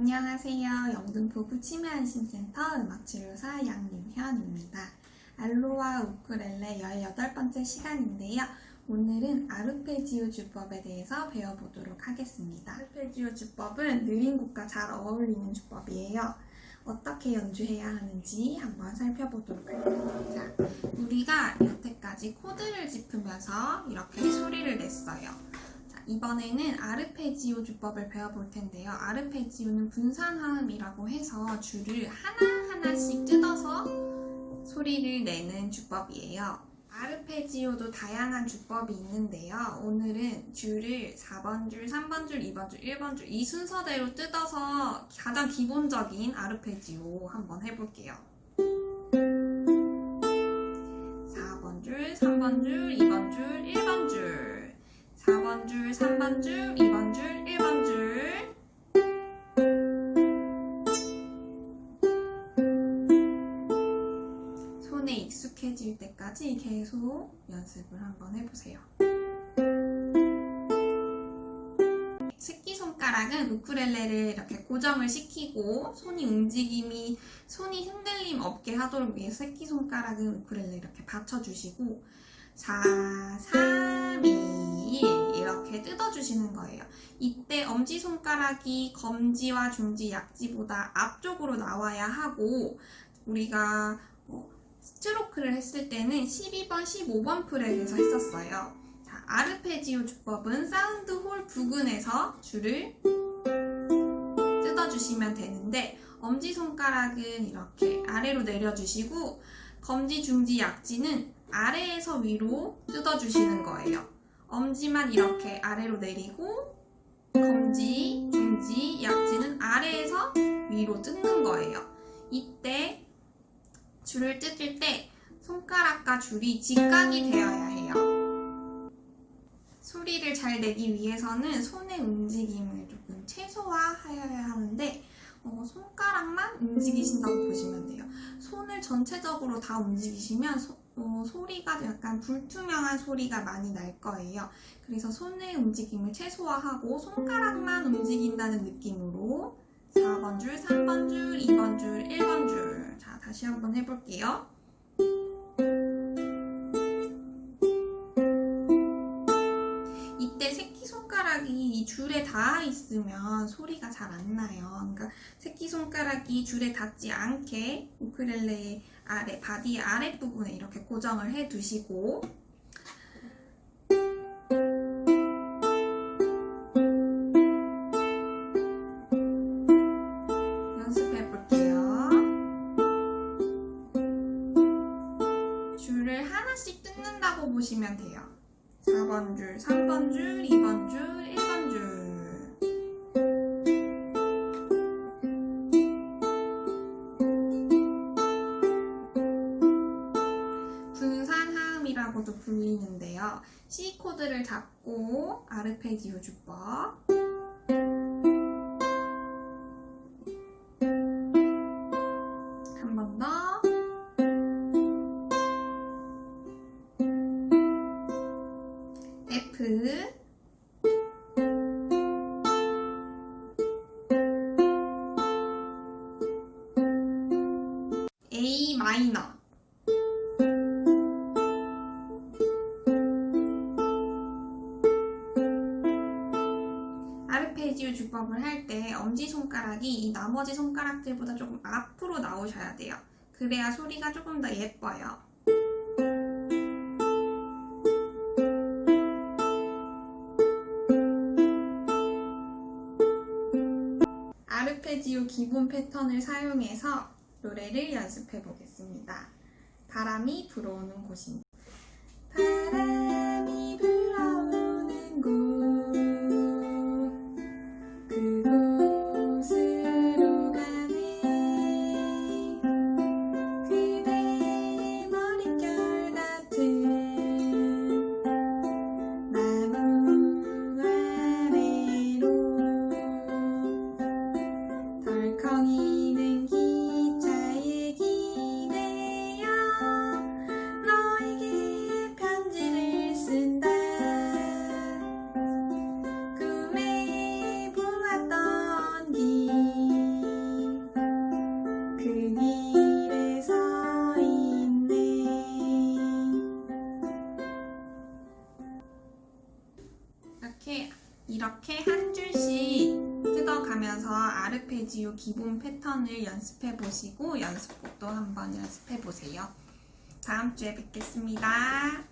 안녕하세요. 영등포구 치매안심센터 음악치료사 양유현입니다. 알로와 우쿨렐레 18번째 시간인데요. 오늘은 아르페지오 주법에 대해서 배워보도록 하겠습니다. 아르페지오 주법은 느린 곡과 잘 어울리는 주법이에요. 어떻게 연주해야 하는지 한번 살펴보도록. 자, 우리가 여태까지 코드를 짚으면서 이렇게 소리를 냈어요. 자, 이번에는 아르페지오 주법을 배워볼 텐데요. 아르페지오는 분산화음이라고 해서 줄을 하나하나씩 뜯어서 소리를 내는 주법이에요. 아르페지오도 다양한 주법이 있는데요. 오늘은 줄을 4번 줄, 3번 줄, 2번 줄, 1번 줄 이 순서대로 뜯어서 가장 기본적인 아르페지오 한번 해볼게요. 4번 줄, 3번 줄, 2번 줄, 1번 줄 4번 줄, 3번 줄, 2번 줄, 1번 줄 손에 익숙해질 때까지 계속 연습을 한번 해보세요. 새끼손가락은 우쿨렐레를 이렇게 고정을 시키고 손이 움직임이 손이 흔들림 없게 하도록 위해 새끼손가락은 우쿨렐레 이렇게 받쳐주시고 4, 3, 2, 1 이렇게 뜯어주시는 거예요. 이때 엄지손가락이 검지와 중지, 약지보다 앞쪽으로 나와야 하고 우리가 어, 스트로크를 했을 때는 12번, 15번 프렛에서 했었어요. 자, 아르페지오 주법은 사운드 홀 부근에서 줄을 뜯어주시면 되는데 엄지손가락은 이렇게 아래로 내려주시고 검지, 중지, 약지는 아래에서 위로 뜯어주시는 거예요. 엄지만 이렇게 아래로 내리고 검지, 중지, 약지는 아래에서 위로 뜯는 거예요. 이때 줄을 뜯을 때 손가락과 줄이 직각이 되어야 해요. 소리를 잘 내기 위해서는 손의 움직임을 조금 최소화하여야 하는데 어, 손가락만 움직이신다고 보시면 돼요. 손을 전체적으로 다 움직이시면 소, 어, 소리가 약간 불투명한 소리가 많이 날 거예요. 그래서 손의 움직임을 최소화하고 손가락만 움직인다는 느낌으로 4번 줄, 3번 줄, 2번 줄, 1번 줄. 자, 다시 한번 해볼게요. 닿아 있으면 소리가 잘 안 나요. 그러니까 새끼손가락이 줄에 닿지 않게 우크렐레 아래, 바디 아랫부분에 이렇게 고정을 해 두시고 보시면 돼요. 4번 줄, 3번 줄, 2번 줄, 1번 줄. 불리는데요. C 코드를 잡고 아르페지오 주법. 한 번 더. F 손가락이 이 나머지 손가락들보다 조금 앞으로 나오셔야 돼요. 그래야 소리가 조금 더 예뻐요. 아르페지오 기본 패턴을 사용해서 노래를 연습해 보겠습니다. 바람이 불어오는 곳입니다. 이렇게 한 줄씩 뜯어가면서 아르페지오 기본 패턴을 연습해 보시고 연습곡도 한번 연습해 보세요. 다음 주에 뵙겠습니다.